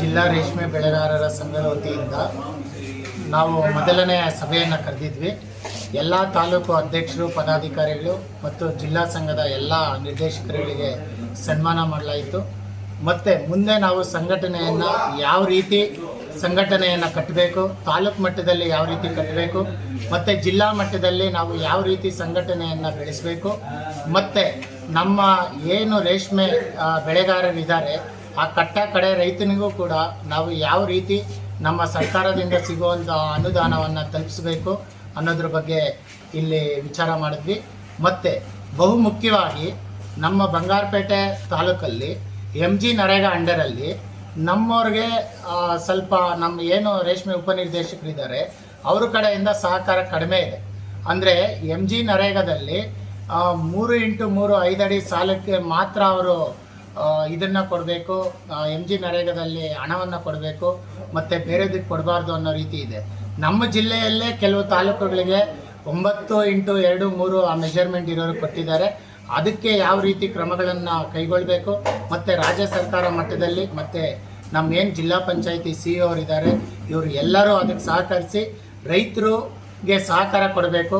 ಜಿಲ್ಲಾ ರೇಷ್ಮೆ ಬೆಳೆಗಾರರ ಸಂಘದ ವತಿಯಿಂದ ನಾವು ಮೊದಲನೇ ಸಭೆಯನ್ನು ಕರೆದಿದ್ವಿ. ಎಲ್ಲ ತಾಲೂಕು ಅಧ್ಯಕ್ಷರು, ಪದಾಧಿಕಾರಿಗಳು ಮತ್ತು ಜಿಲ್ಲಾ ಸಂಘದ ಎಲ್ಲ ನಿರ್ದೇಶಕರುಗಳಿಗೆ ಸನ್ಮಾನ ಮಾಡಲಾಯಿತು. ಮತ್ತು ಮುಂದೆ ನಾವು ಸಂಘಟನೆಯನ್ನು ಯಾವ ರೀತಿ ಸಂಘಟನೆಯನ್ನು ಕಟ್ಟಬೇಕು, ತಾಲೂಕು ಮಟ್ಟದಲ್ಲಿ ಯಾವ ರೀತಿ ಕಟ್ಟಬೇಕು, ಮತ್ತು ಜಿಲ್ಲಾ ಮಟ್ಟದಲ್ಲಿ ನಾವು ಯಾವ ರೀತಿ ಸಂಘಟನೆಯನ್ನು ಬೆಳೆಸಬೇಕು, ಮತ್ತು ನಮ್ಮ ಏನು ರೇಷ್ಮೆ ಬೆಳೆಗಾರರಿದ್ದಾರೆ ಆ ಕಟ್ಟ ಕಡೆ ರೈತನಿಗೂ ಕೂಡ ನಾವು ಯಾವ ರೀತಿ ನಮ್ಮ ಸರ್ಕಾರದಿಂದ ಸಿಗುವಂಥ ಅನುದಾನವನ್ನು ತಲುಪಿಸಬೇಕು ಅನ್ನೋದ್ರ ಬಗ್ಗೆ ಇಲ್ಲಿ ವಿಚಾರ ಮಾಡಿದ್ವಿ. ಮತ್ತು ಬಹುಮುಖ್ಯವಾಗಿ ನಮ್ಮ ಬಂಗಾರಪೇಟೆ ತಾಲೂಕಲ್ಲಿ ಎಂ ಜಿ ನರೇಗಾ ಅಂಡರಲ್ಲಿ ನಮ್ಮವ್ರಿಗೆ ಸ್ವಲ್ಪ ನಮ್ಮ ಏನು ರೇಷ್ಮೆ ಉಪನಿರ್ದೇಶಕರಿದ್ದಾರೆ ಅವ್ರ ಕಡೆಯಿಂದ ಸಹಕಾರ ಕಡಿಮೆ ಇದೆ. ಅಂದರೆ ಎಂ ಜಿ ನರೇಗಾದಲ್ಲಿ ಮೂರು ಇಂಟು ಮೂರು ಐದಡಿ ಸಾಲಕ್ಕೆ ಮಾತ್ರ ಅವರು ಇದನ್ನು ಕೊಡಬೇಕು. ಎಂ ಜಿ ನರೇಗಾದಲ್ಲಿ ಹಣವನ್ನು ಕೊಡಬೇಕು. ಮತ್ತು ಬೇರೆದಕ್ಕೆ ಕೊಡಬಾರ್ದು ಅನ್ನೋ ರೀತಿ ಇದೆ. ನಮ್ಮ ಜಿಲ್ಲೆಯಲ್ಲೇ ಕೆಲವು ತಾಲೂಕುಗಳಿಗೆ ಒಂಬತ್ತು ಇಂಟು ಎರಡು ಮೂರು ಆ ಮೆಜರ್ಮೆಂಟ್ ಇರೋರು ಕೊಟ್ಟಿದ್ದಾರೆ. ಅದಕ್ಕೆ ಯಾವ ರೀತಿ ಕ್ರಮಗಳನ್ನು ಕೈಗೊಳ್ಳಬೇಕು ಮತ್ತು ರಾಜ್ಯ ಸರ್ಕಾರ ಮಟ್ಟದಲ್ಲಿ ಮತ್ತು ನಮ್ಮ ಏನು ಜಿಲ್ಲಾ ಪಂಚಾಯತಿ ಸಿ ಅವರಿದ್ದಾರೆ ಇವರು ಎಲ್ಲರೂ ಅದಕ್ಕೆ ಸಹಕರಿಸಿ ರೈತರಿಗೆ ಸಹಕಾರ ಕೊಡಬೇಕು.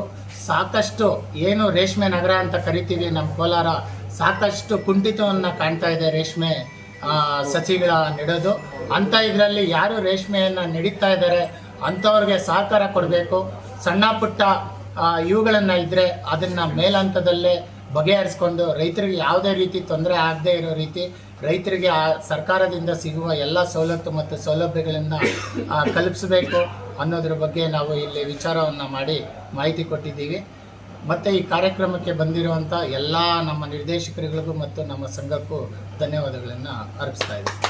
ಸಾಕಷ್ಟು ಏನು ರೇಷ್ಮೆ ನಗರ ಅಂತ ಕರಿತೀವಿ, ನಮ್ಮ ಕೋಲಾರ ಸಾಕಷ್ಟು ಕುಂಠಿತವನ್ನು ಕಾಣ್ತಾ ಇದೆ ರೇಷ್ಮೆ ಸಸಿಗಳ ನೆಡೋದು. ಅಂಥ ಇದರಲ್ಲಿ ಯಾರು ರೇಷ್ಮೆಯನ್ನು ನೆಡೀತಾ ಇದ್ದಾರೆ ಅಂಥವ್ರಿಗೆ ಸಹಕಾರ ಕೊಡಬೇಕು. ಸಣ್ಣ ಪುಟ್ಟ ಇವುಗಳನ್ನು ಇದ್ದರೆ ಅದನ್ನು ಮೇಲಂತದಲ್ಲೇ ಬಗೆಹರಿಸ್ಕೊಂಡು ರೈತರಿಗೆ ಯಾವುದೇ ರೀತಿ ತೊಂದರೆ ಆಗದೇ ಇರೋ ರೀತಿ ರೈತರಿಗೆ ಆ ಸರ್ಕಾರದಿಂದ ಸಿಗುವ ಎಲ್ಲ ಸವಲತ್ತು ಮತ್ತು ಸೌಲಭ್ಯಗಳನ್ನು ಕಲ್ಪಿಸಬೇಕು ಅನ್ನೋದ್ರ ಬಗ್ಗೆ ನಾವು ಇಲ್ಲಿ ವಿಚಾರವನ್ನು ಮಾಡಿ ಮಾಹಿತಿ ಕೊಟ್ಟಿದ್ದೀವಿ. ಮತ್ತು ಈ ಕಾರ್ಯಕ್ರಮಕ್ಕೆ ಬಂದಿರುವಂಥ ಎಲ್ಲ ನಮ್ಮ ನಿರ್ದೇಶಕರುಗಳಿಗೂ ಮತ್ತು ನಮ್ಮ ಸಂಘಕ್ಕೂ ಧನ್ಯವಾದಗಳನ್ನು ಅರ್ಪಿಸ್ತಾ ಇದ್ದೀವಿ